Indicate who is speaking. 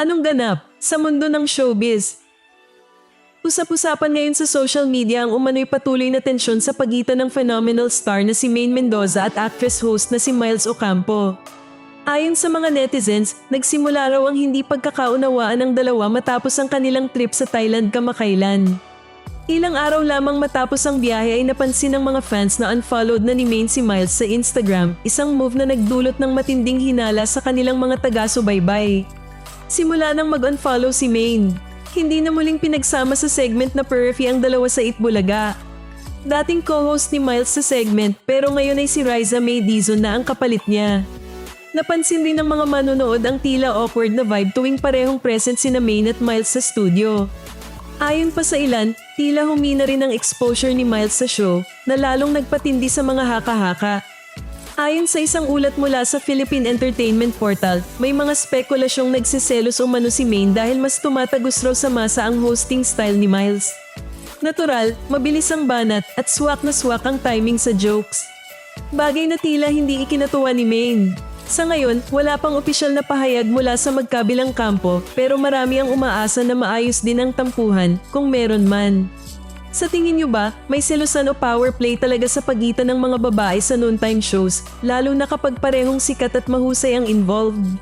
Speaker 1: Anong ganap sa mundo ng showbiz? Usap-usapan ngayon sa social media ang umano'y patuloy na tensyon sa pagitan ng phenomenal star na si Maine Mendoza at actress host na si Miles Ocampo. Ayon sa mga netizens, nagsimula raw ang hindi pagkakaunawaan ng dalawa matapos ang kanilang trip sa Thailand kamakailan. Ilang araw lamang matapos ang biyahe ay napansin ng mga fans na unfollowed na ni Maine si Miles sa Instagram, isang move na nagdulot ng matinding hinala sa kanilang mga taga-subaybay. Simula nang mag-unfollow si Maine, hindi na muling pinagsama sa segment na Perfy ang dalawa sa Itbulaga. Dating co-host ni Miles sa segment pero ngayon ay si Riza May Dizon na ang kapalit niya. Napansin din ng mga manonood ang tila awkward na vibe tuwing parehong present sina Maine at Miles sa studio. Ayon pa sa ilan, tila humina rin ang exposure ni Miles sa show na lalong nagpatindi sa mga haka-haka. Ayon sa isang ulat mula sa Philippine Entertainment Portal, may mga spekulasyong nagsiselos umano si Maine dahil mas tumatagos raw sa masa ang hosting style ni Miles. Natural, mabilis ang banat at swak na swak ang timing sa jokes. Bagay na tila hindi ikinatuwa ni Maine. Sa ngayon, wala pang opisyal na pahayag mula sa magkabilang kampo pero marami ang umaasa na maayos din ang tampuhan kung meron man. Sa tingin niyo ba, may selusan o power play talaga sa pagitan ng mga babae sa noontime shows, lalo na kapag parehong sikat at mahusay ang involved?